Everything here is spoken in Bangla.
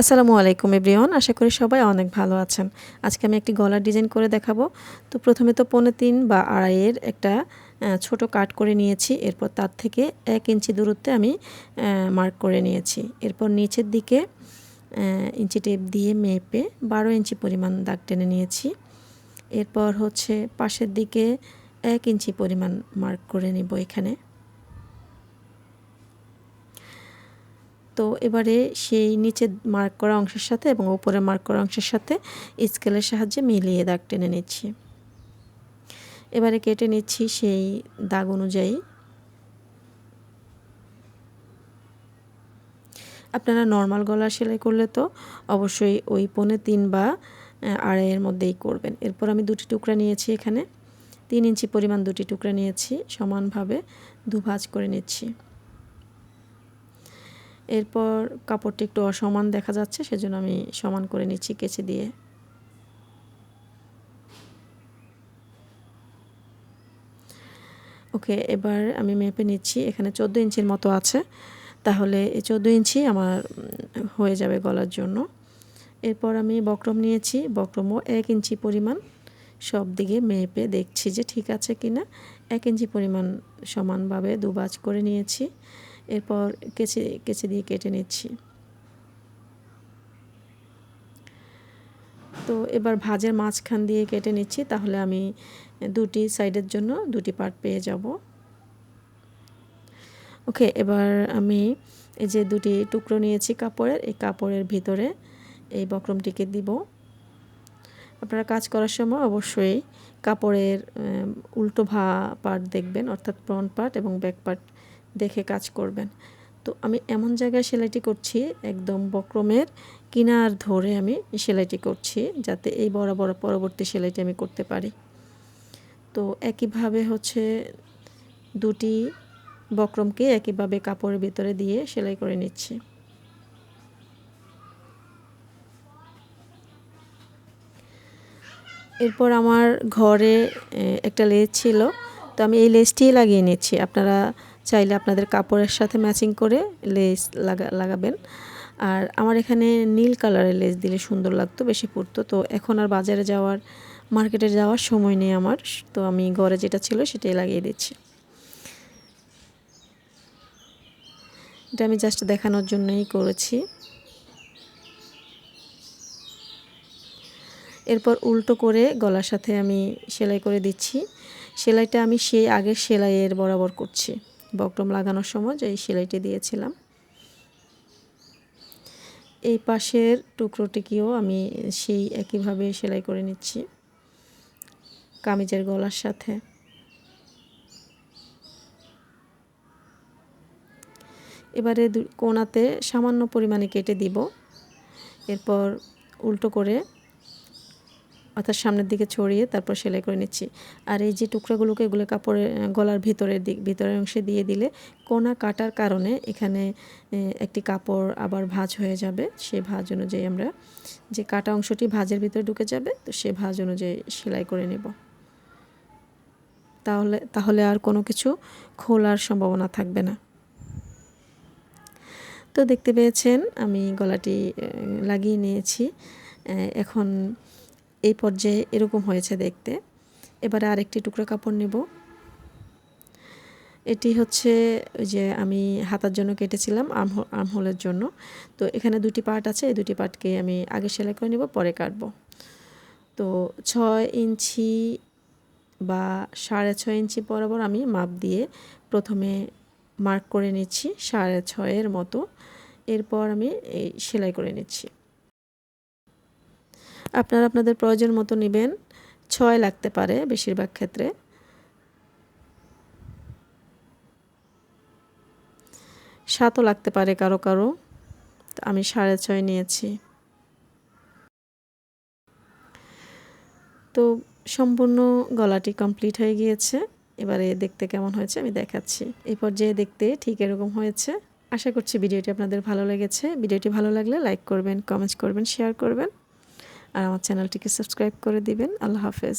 আসসালামু আলাইকুম এভরিওয়ান, আশা করি সবাই অনেক ভালো আছেন। আজকে আমি একটি গলার ডিজাইন করে দেখাবো। তো প্রথমে তো পৌনে তিন বা আড়াইয়ের একটা ছোট কাট করে নিয়েছি। এরপর তার থেকে এক ইঞ্চি দূরত্বে আমি মার্ক করে নিয়েছি। এরপর নিচের দিকে ইঞ্চি টেপ দিয়ে মেপে বারো ইঞ্চি পরিমাণ দাগ টেনে নিয়েছি। এরপর হচ্ছে পাশের দিকে এক ইঞ্চি পরিমাণ মার্ক করে নিব এখানে। তো এবারে সেই নিচে মার্ক করা অংশের সাথে এবং উপরে মার্ক করা অংশের সাথে স্কেলের সাহায্যে মিলিয়ে দাগ টেনে নিচ্ছি। এবারে কেটে নিচ্ছি সেই দাগ অনুযায়ী। আপনারা নর্মাল গলা সেলাই করলে তো অবশ্যই ওই পনে তিন বা আড়াইয়ের মধ্যেই করবেন। এরপর আমি দুটি টুকরা নিয়েছি এখানে। তিন ইঞ্চি পরিমাণ দুটি টুকরা নিয়েছি। সমানভাবে দুভাজ করে নিচ্ছি। এরপর কাপড়টি একটু অসমান দেখা যাচ্ছে, সেজন্য আমি সমান করে নিচ্ছি কেচে দিয়ে। ওকে, এবার আমি মেপে নিচ্ছি, এখানে চোদ্দ ইঞ্চির মতো আছে। তাহলে এই চোদ্দ ইঞ্চি আমার হয়ে যাবে গলার জন্য। এরপর আমি বক্রম নিয়েছি, বক্রমও এক ইঞ্চি পরিমাণ। সব দিকে মেপে দেখছি যে ঠিক আছে কি না এক ইঞ্চি পরিমাণ সমানভাবে দুবাজ করে নিয়েছি। এরপর কেচে কেচে দিয়ে কেটে নিচ্ছি। তো এবার ভাজের মাঝখান দিয়ে কেটে নিচ্ছি, তাহলে আমি দুটি সাইডের জন্য দুটি পার্ট পেয়ে যাব। ওকে, এবার আমি এই যে দুটি টুকরো নিয়েছি কাপড়ের, এই কাপড়ের ভিতরে এই বক্রমটিকে দিব। আপনারা কাজ করার সময় অবশ্যই কাপড়ের উল্টো ভা পার্ট দেখবেন, অর্থাৎ ফ্রন্ট পার্ট এবং ব্যাক পার্ট দেখে কাজ করবেন। তো আমি এমন জায়গায় সেলাইটি করছি, একদম বক্রমের কিনার ধরে আমি সেলাইটি করছি, যাতে এই বরাবর পরবর্তী সেলাইটি আমি করতে পারি। তো একইভাবে হচ্ছে দুটি বক্রমকে একইভাবে কাপড়ের ভিতরে দিয়ে সেলাই করে নিচ্ছি। এরপর আমার ঘরে একটা লেজ ছিল। তো আমি এই লেসটি লাগিয়ে নিচ্ছি। আপনারা চাইলে আপনাদের কাপড়ের সাথে ম্যাচিং করে লেস লাগা, লাগাবেন। আর আমার এখানে নীল কালারের লেস দিলে সুন্দর লাগতো, বেশি পড়তো তো এখন আর বাজারে যাওয়ার, মার্কেটে যাওয়ার সময় নেই আমার। তো আমি ঘরে যেটা ছিল সেটাই লাগিয়ে দিচ্ছি। এটা আমি জাস্ট দেখানোর জন্যই করেছি। এরপর উল্টো করে গলার সাথে আমি সেলাই করে দিচ্ছি। সেলাইটা আমি সেই আগের সেলাইয়ের বরাবর করছি। বকরম লাগানোর সময় যে সেলাইটি দিয়েছিলাম। এই পাশের টুকরোটিকেও আমি সেই একইভাবে সেলাই করে নিচ্ছি কামিজের গলার সাথে। এবারে কোনাতে সামান্য পরিমাণে কেটে দিব। এরপর উল্টো করে অর্থাৎ সামনের দিকে ছড়িয়ে তারপর সেলাই করে নিচ্ছি। আর এই যে টুকরাগুলোকে এগুলো কাপড়ের গলার ভিতরের দিক ভিতরের অংশে দিয়ে দিলে কোনা কাটার কারণে এখানে একটি কাপড় আবার ভাজ হয়ে যাবে। সেই ভাজ অনুযায়ী আমরা যে কাটা অংশটি ভাঁজের ভিতরে ঢুকে যাবে, তো সে ভাজ অনুযায়ী সেলাই করে নেব। তাহলে তাহলে আর কোনো কিছু খোলার সম্ভাবনা থাকবে না। তো দেখতে পেয়েছেন, আমি গলাটি লাগিয়ে নিয়েছি। এখন এই পর্যায়ে এরকম হয়েছে দেখতে। এবারে আরেকটি টুকরো কাপড় নেব। এটি হচ্ছে যে আমি হাতার জন্য কেটেছিলাম আমহোলের জন্য। তো এখানে দুটি পার্ট আছে, এই দুটি পার্টকে আমি আগে সেলাই করে নেব, পরে কাটব। তো ছয় ইঞ্চি বা সাড়ে ছয় ইঞ্চি বরাবর আমি মাপ দিয়ে প্রথমে মার্ক করে নিচ্ছি, সাড়ে ছয়ের মতো। এরপর আমি এই সেলাই করে নিচ্ছি। আপনারা আপনাদের প্রয়োজন মতো নেবেন। ছয় লাগতে পারে বেশিরভাগ ক্ষেত্রে। সাতও লাগতে পারে কারও কারও। আমি সাড়ে ছয় নিয়েছি। তো সম্পূর্ণ গলাটি কমপ্লিট হয়ে গিয়েছে। এবারে দেখতে কেমন হয়েছে আমি দেখাচ্ছি। এই পর্যায়ে দেখতে ঠিক এরকম হয়েছে। আশা করছি ভিডিওটি আপনাদের ভালো লেগেছে। ভিডিওটি ভালো লাগলে লাইক করবেন, কমেন্টস করবেন, শেয়ার করবেন। আর আমার চ্যানেলটিকে সাবস্ক্রাইব করে দিবেন। আল্লাহ হাফেজ।